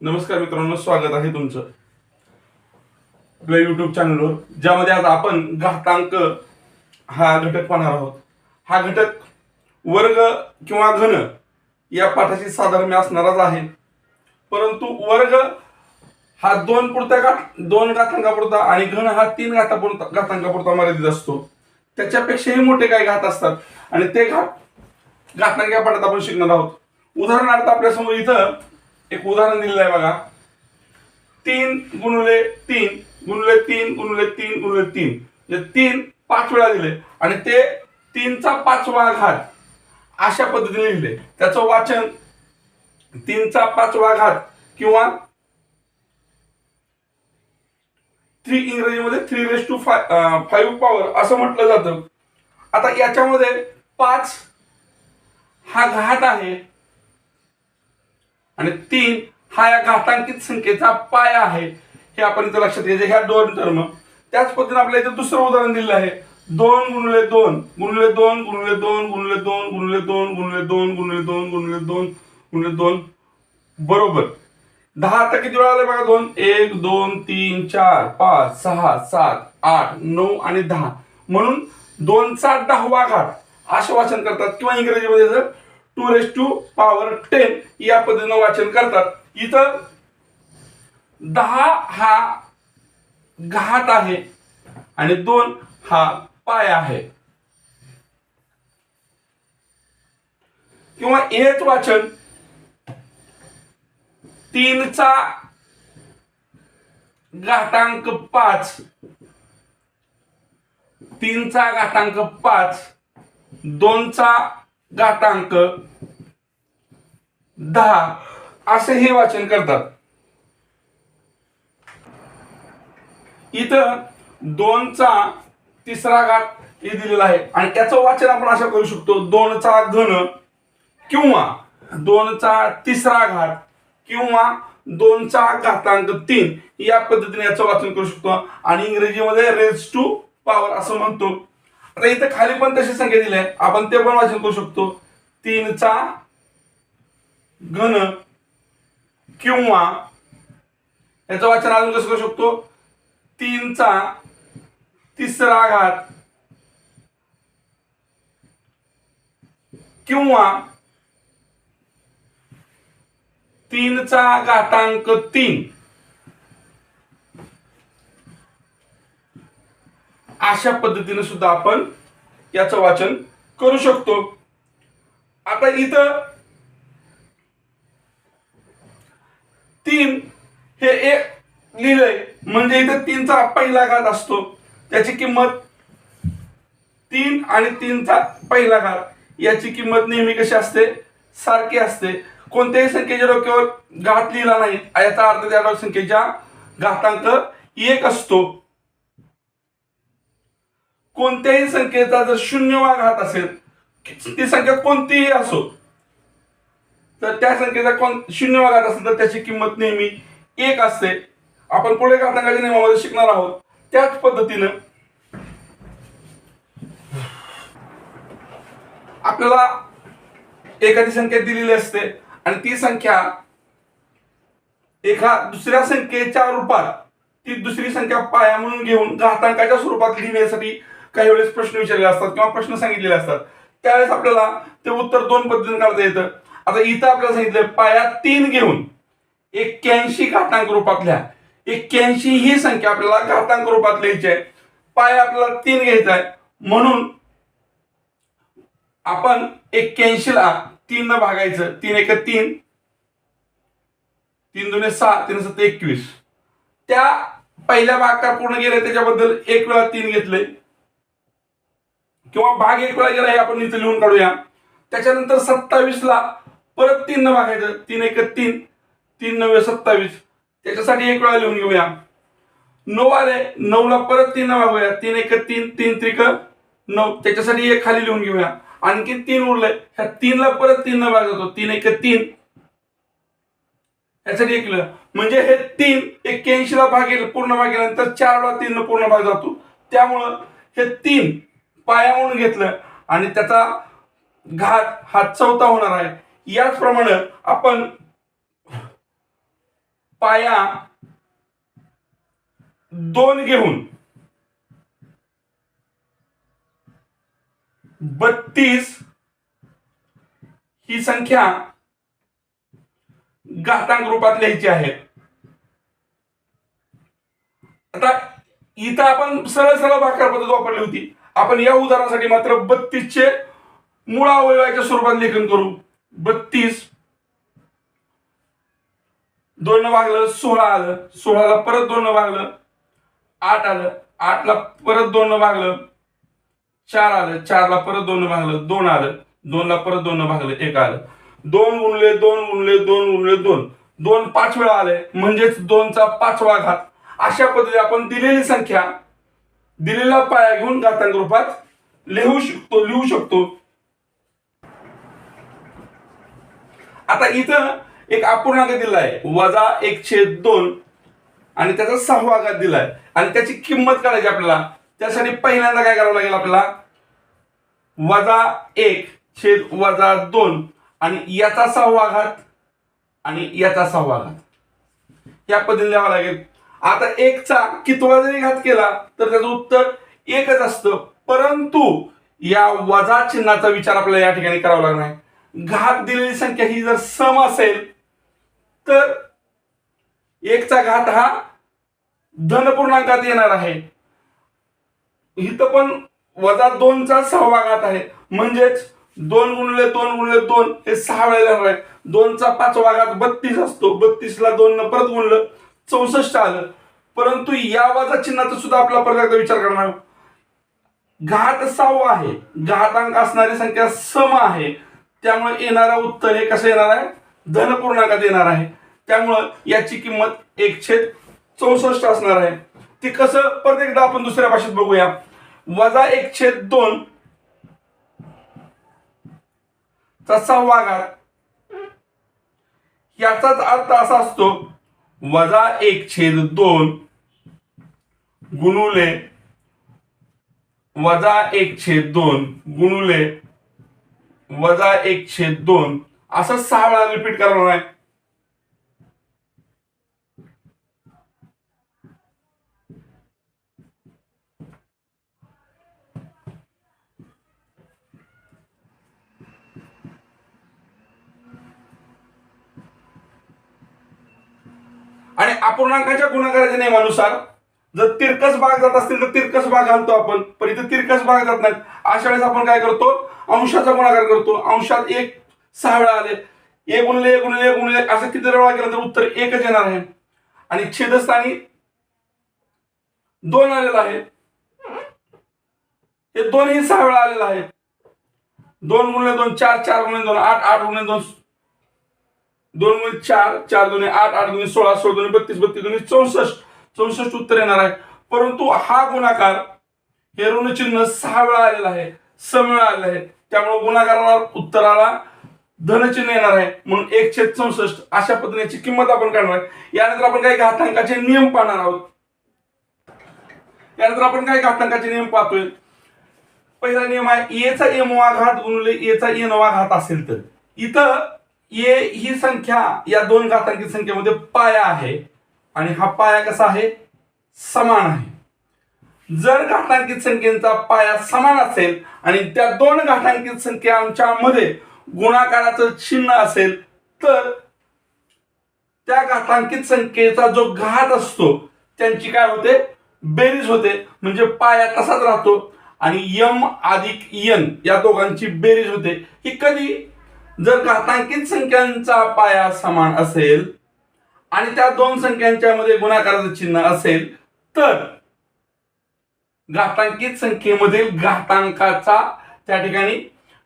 नमस्कार मित्रांनो स्वागत आहे तुमचं. आपल्या युट्यूब चॅनलवर ज्यामध्ये आज आपण घातांक हा घटक पाहणार आहोत. हा घटक वर्ग किंवा घन या पाठाशी साधर्म्य असणारच आहे. परंतु वर्ग हा दोन पुरता घात दोन घातांकापुरता आणि घन हा तीन घातापुरता घातांकापुरता मर्यादित असतो. त्याच्यापेक्षाही मोठे काही घात असतात. आणि ते घात घातांक या पाठात आपण शिकणार आहोत. उदाहरणार्थ आपल्यासमोर इथं एक उदाहरण दिलेलं आहे बघा. तीन गुणुले तीन गुणुले तीन गुणुले तीन गुणुले तीन. म्हणजे तीन पाच वेळा दिले आणि ते तीनचा पाचवा घात अशा पद्धतीने लिहिले. त्याचं वाचन तीनचा पाचवा घात किंवा थ्री इंग्रजीमध्ये three raise to five five power असं म्हटलं जातं. आता याच्यामध्ये पाच हा घात आहे. आणि तीन हा या घातांकित संख्येचा पाय आहे. हे आपण इथं लक्षात घ्यायचं ह्या दोन टर्म त्याच पद्धतीने आपल्या इथे दुसरं उदाहरण दिलेलं आहे. दोन गुणले दोन गुणले दोन गुणले दोन गुणले दोन गुणले दोन गुणले दोन गुणले दोन गुणले दोन गुणले दोन. बरोबर. दहा आता किती वेळा आले बघा दोन? एक दोन तीन चार पाच सहा सात आठ नऊ आणि दहा. म्हणून दोनचा दहावा घाट असे वाचन करतात. किंवा इंग्रजीमध्ये जर two raise to power ten या पद्धतीनं वाचन करतात. इथं दहा हा घात आहे आणि दोन हा पाय आहे. किंवा हेच वाचन तीनचा घातांक पाच तीनचा घातांक पाच दोनचा घातांक दहा असे हे वाचन करतात. इथं दोनचा तिसरा घात हे दिलेला आहे. आणि त्याचं वाचन आपण असं करू शकतो. दोनचा घन किंवा दोनचा तिसरा घात किंवा दोनचा घातांक तीन या पद्धतीने याचं वाचन करू शकतो. आणि इंग्रजीमध्ये रेज टू पॉवर असं म्हणतो. आता इथं खाली पण तशी संख्या दिली आहे. आपण ते पण वाचन करू शकतो. तीनचा घन किंवा याचं वाचन अजून कसं करू शकतो? तीनचा तिसरा घात किंवा तीनचा घातांक तीन. अशा पद्धतीने सुद्धा आपण याचं वाचन करू शकतो. आता इथं तीन हे एक लिहिलंय. म्हणजे इथं तीनचा पहिला घात असतो. त्याची किंमत तीन आणि तीनचा पहिला घात. याची किंमत नेहमी कशी असते? सारखी असते. कोणत्याही संख्येच्या डोक्यावर घात लिहिला नाही. याचा अर्थ त्या संख्येच्या घातांक एक असतो. कोणत्याही संख्येचा जर शून्यवा घात असेल ती संख्या कोणतीही असो तर त्या संख्येचा कोण शून्य वाघात असेल तर त्याची किंमत नेहमी एक असते. आपण पुढे घातांकाच्या नियमामध्ये शिकणार आहोत. त्याच पद्धतीनं आपल्याला एखादी संख्या दिलेली असते आणि ती संख्या एका दुसऱ्या संख्येच्या रूपात ती दुसरी संख्या पाया म्हणून घेऊन घातांकाच्या स्वरूपात लिहिण्यासाठी काही वेळेस प्रश्न विचारले असतात किंवा प्रश्न सांगितलेले असतात. त्यावेळेस आपल्याला ते उत्तर दोन पद्धतीने काढता येतं. आता इथं आपल्याला सांगितलं पाया तीन घेऊन एक्क्याऐंशी घातांक रूपातल्या एक्क्याऐंशी ही संख्या आपल्याला घातांक रूपात लिहायची आहे. पाया आपल्याला तीन घ्यायचा आहे. म्हणून आपण एक्क्याऐंशी ला तीन न भागायचं तीन एक तीन तीन दोन सहा तीन सत्त एकवीस. त्या पहिल्या भागाकार पूर्ण गेले त्याच्याबद्दल एक वेळा तीन घेतले किंवा भाग एक वेळा गेला हे आपण इथे लिहून काढूया. त्याच्यानंतर सत्तावीस ला परत तीन न भागायचं. तीन एक तीन. तीन नव्हे सत्तावीस. त्याच्यासाठी एक वेळा लिहून घेऊया. नऊ आले. नऊला परत तीन न भागूया. तीन एक तीन. तीन त्रिक नऊ. त्याच्यासाठी एक खाली लिहून घेऊया. आणखी तीन उरले. ह्या तीनला परत तीन न भाग जातो तीन एक तीन. यासाठी एक लिहिलं म्हणजे हे तीन एक्क्याऐंशी ला भागेल पूर्ण भागेल्यानंतर चार वेळा तीन पूर्ण भाग जातो. त्यामुळं हे तीन पाया म्हणून घेतलं आणि त्याचा घात हा चौथा होणार आहे. याचप्रमाणे आपण पाया दोन घेऊन बत्तीस ही संख्या घातांक रूपात लिहायची आहे. आता इथं आपण सरळ सरळ भाकार पद्धत वापरली होती. आपण या उदाहरणासाठी मात्र बत्तीसचे मूळ अवयवाच्या स्वरूपात लेखन करू. बत्तीस. दोन भागलं सोळा आलं. सोळाला परत दोन भागलं आठ आलं. आठला परत दोन भागलं चार आलं. चारला परत दोन भागलं दोन आलं. दोनला परत दोन भागलं एक आलं. दोन उरले दोन उरले दोन गुणले दोन. दोन पाच वेळा आले. म्हणजेच दोनचा पाचवा घात. अशा पद्धतीने आपण दिलेली संख्या दिलेला पाया घेऊन घातांक रूपात लिहू शकतो लिहू शकतो. आता इथं एक अपूर्णांक दिलाय. वजा एक छेद दोन. आणि त्याचा सहावा घात दिलाय. आणि त्याची किंमत काढायची आपल्याला. त्यासाठी पहिल्यांदा काय करावं लागेल आपल्याला? वजा एक छेद वजा दोन. आणि याचा सहावा घात आणि याचा सहावा घात या पद्धतीने लिहावं लागेल. आता एकचा कितवा जरी घात केला तर त्याचं उत्तर एकच असतं. परंतु या वजा चिन्हाचा विचार आपल्याला या ठिकाणी करावा लागणार आहे. घात दिलेली संख्या ही जर सम असेल तर एकचा घात हा धनपूर्णांकात येणार आहे. इथं पण वजा दोनचा सहावा घात आहे. म्हणजेच दोन गुणले दोन गुणले दोन हे सहा वेळेला दोनचा पाचवा घात बत्तीस असतो. बत्तीसला दोन न परत गुणलं चौसष्ट आलं. परंतु या वाजा चिन्हाचा सुद्धा आपला परत एकदा विचार करणार घात सहावा आहे. घातांक असणारी संख्या सम आहे. त्यामुळे येणारा उत्तर हे कसं येणार आहे? धनपूर्णांकात येणार आहे. त्यामुळं याची किंमत एकशे चौसष्ट असणार आहे. ती कसं? परत एकदा आपण दुसऱ्या भाषेत बघूया. वजा एकशे दोन. चा सहावा घात याचाच अर्थ असा असतो वजा एक छेद दोन गुणुले वजा एक छेद दोन गुणुले वजा एक छेद दोन. असं सहा वेळा रिपीट करणार आहे. आणि अपूर्णांकाच्या गुणाकाराच्या नियमानुसार जर तिरकस भाग जात असतील तर तिरकस भाग घालतो आपण. पण इथं तिरकस भाग जात नाहीत. अशा वेळेस आपण काय करतो? अंशाचा गुणाकार करतो. अंशात एक सहा वेळा आले. एक गुणले एक गुणले एक गुणले असं किती वेळा केलं तर उत्तर एकच येणार आहे. आणि छेदस्थानी दोन आलेलं आहे. हे दोनही सहा वेळा आलेलं आहे. दोन गुणले दोन चार चार गुणले दोन आठ आठ गुणले दोन दोन गुणे चार चार दोन्ही आठ आठ दोन्ही सोळा सोळा दोन्ही बत्तीस बत्तीस दोन्ही चौसष्ट चौसष्ट उत्तर येणार आहे. परंतु हा गुणाकार हे ऋणचिन्ह सहा वेळा आलेला आहे. सम वेळा आलेला आहे. त्यामुळे गुणाकाराला उत्तराला धनचिन्ह येणार आहे. म्हणून एकशे चौसष्ट अशा पद्धतीची किंमत आपण काढणार आहे. यानंतर आपण काही घातांकाचे नियम पाहणार आहोत. यानंतर आपण काही घातांकाचे नियम पाहतोय. पहिला नियम आहे एचा एमवा घात गुणले एचा एनवा घात असेल तर. इथं ये ही संख्या या दोन घातांकी संख्येमध्ये पाया आहे. आणि हा पाया कसा आहे? समान आहे. जर घातांकित संख्येचा पाया समान असेल आणि त्या दोन घातांकित संख्या आमच्यामध्ये गुणाकाराचं चिन्ह असेल तर त्या घातांकित संख्येचा जो घात असतो त्यांची काय होते? बेरीज होते. म्हणजे पाया तसाच राहतो आणि यम अधिक यन या दोघांची बेरीज होते. ही कधी जर घातांकित संख्यांचा पाया समान असेल आणि त्या दोन संख्यांच्या मध्ये गुणाकाराचं चिन्ह असेल तर घातांकित संख्येमधील घातांकाचा त्या ठिकाणी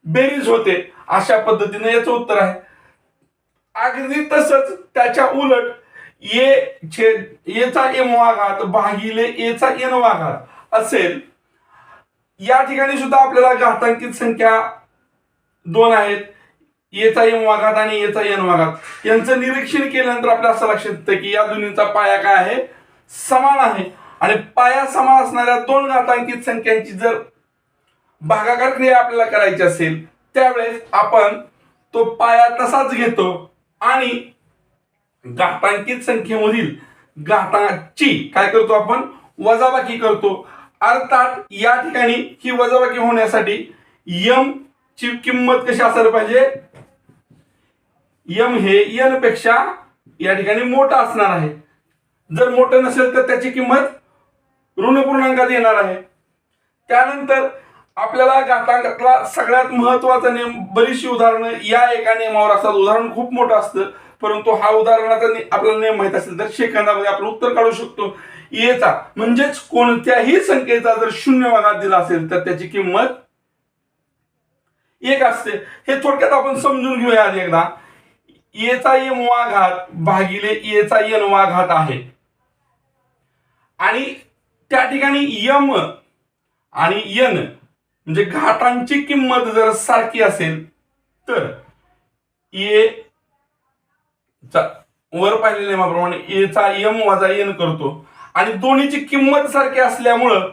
बेरीज होते. अशा पद्धतीने याचं उत्तर आहे. अगदी तसंच त्याच्या उलट ये छेद येचा एम वाघात भागिले एचा एन वाघात असेल या ठिकाणी सुद्धा आपल्याला घातांकित संख्या दोन आहेत. येचा एम वाघात आणि येचा एन वाघात. यांचं निरीक्षण केल्यानंतर आपल्याला असं लक्षात येतं की या दोन्हीचा पाया काय आहे? समान आहे. आणि पाया समान असणाऱ्या दोन घातांकित संख्यांची जर भागाकार क्रिया आपल्याला करायची असेल त्यावेळेस आपण तो पाया तसाच घेतो आणि घातांकित संख्येमधील घाताची काय करतो आपण? वजाबाकी करतो. अर्थात या ठिकाणी ही वजाबाकी होण्यासाठी यम ची किंमत कशी असायला पाहिजे? यम हे यनपेक्षा या ठिकाणी मोठा असणार आहे. जर मोठं नसेल तर त्याची किंमत ऋण पूर्णांकात येणार आहे. त्यानंतर आपल्याला घातांकातला सगळ्यात महत्त्वाचा नियम बरीचशी उदाहरणं या एका नियमावर असतात. उदाहरण खूप मोठं असतं परंतु हा उदाहरणाचा आपल्याला नियम माहीत असेल तर शेकंदामध्ये आपण उत्तर काढू शकतो. E येचा म्हणजेच कोणत्याही संख्येचा जर शून्य भागात दिला असेल तर त्याची किंमत एक असते. हे थोडक्यात आपण समजून घेऊया आधी एकदा. येचा यम वा घात भागिले येचा एन वा घात आहे. आणि त्या ठिकाणी यम आणि यन म्हणजे घाटांची किंमत जर सारखी असेल तर ए चा- वर पाहिलेल्या नियमाप्रमाणे एचा यम वजा एन करतो. आणि दोन्हीची किंमत सारखी असल्यामुळं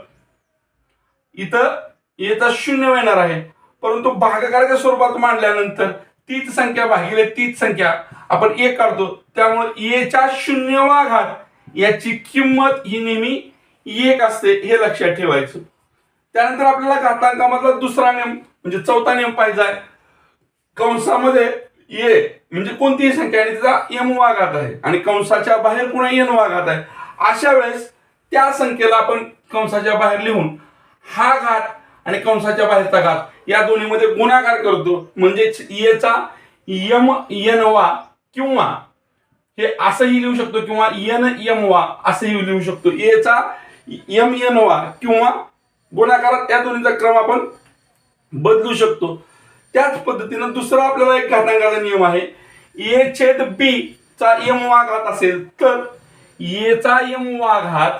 इथं एचा शून्य येणार आहे. परंतु भागाकाराच्या स्वरूपात मांडल्यानंतर तीच संख्या भागिले तीच संख्या. आपण एक काढतो. त्यामुळे एच्या शून्यवा घात याची किंमत ही नेहमी एक असते हे लक्षात ठेवायचं. त्यानंतर आपल्याला घातांकामधला दुसरा नियम म्हणजे चौथा नियम पाहिजे आहे. कंसामध्ये ये म्हणजे कोणतीही संख्या आणि तिचा यम वाघात आहे. आणि कंसाच्या बाहेर पुन्हा एन वाघात आहे. अशा वेळेस त्या संख्येला आपण कंसाच्या बाहेर लिहून हा घात आणि कंसाच्या बाहेरचा घात या दोन्हीमध्ये गुणाकार करतो. म्हणजेच येचा यम यन वा किंवा हे असंही लिहू शकतो किंवा यन एम वा असंही लिहू शकतो. येचा यम यन वा किंवा गुणाकारात या दोन्हीचा क्रम आपण बदलू शकतो. त्याच पद्धतीनं दुसरा आपल्याला एक घातांकाचा नियम आहे. ए छेद बी चा यम वा घात असेल तर येचा यम वा घात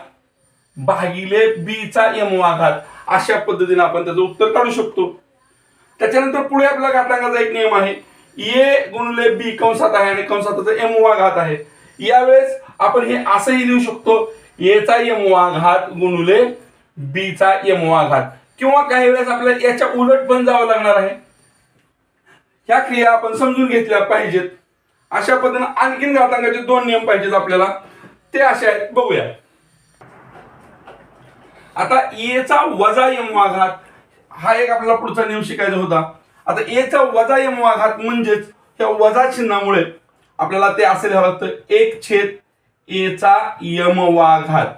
भागिले बी चा यम वा घात. अशा पद्धतीने आपण त्याचं उत्तर काढू शकतो. त्याच्यानंतर पुढे आपल्या घातांकाचा एक नियम आहे. ए गुणले बी कंसात आहे आणि कंसात त्याचा एम वा घात आहे. यावेळेस आपण हे असंही लिहू शकतो एचा एम वा घात गुणुले बी चा एम वा घात. किंवा काही वेळेस आपल्याला याच्या उलट पण जावं लागणार आहे. ह्या क्रिया आपण समजून घेतल्या पाहिजेत. अशा पद्धतीने आणखीन घातांकाचे दोन नियम पाहिजेत आपल्याला. ते असे आहेत. बघूया. आता एचा वजा एम वाघात हा एक आपल्याला पुढचा नियम शिकायचा होता. आता एचा वजा एम वाघात म्हणजेच त्या वजा चिन्हामुळे आपल्याला ते असे लिहावं लागतं एक छेद एचा यम वाघात.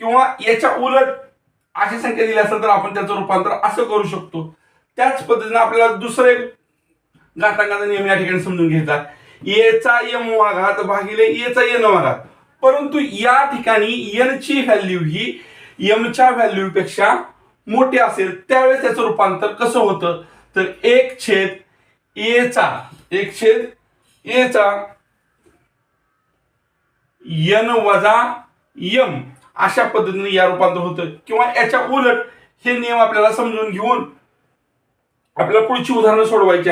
किंवा याच्या उलट अशी संख्या दिली असेल तर आपण त्याचं रूपांतर असं करू शकतो. त्याच पद्धतीने आपल्याला दुसरे घातांकाचा नियम या ठिकाणी समजून घ्यायचा. येचा यम वाघात भागिले येचा यन वाघात. परंतु या ठिकाणी यन ची व्हॅल्यू ही यमच्या व्हॅल्यू पेक्षा असेल त्यावेळेस त्याचं रूपांतर कसं होतं? तर एक छेद एचा एक छेद एचा यन वजा यम अशा पद्धतीने या रूपांतर होतं. किंवा याच्या उलट हे नियम आपल्याला समजून घेऊन आपल्याला पुढची उदाहरणं सोडवायची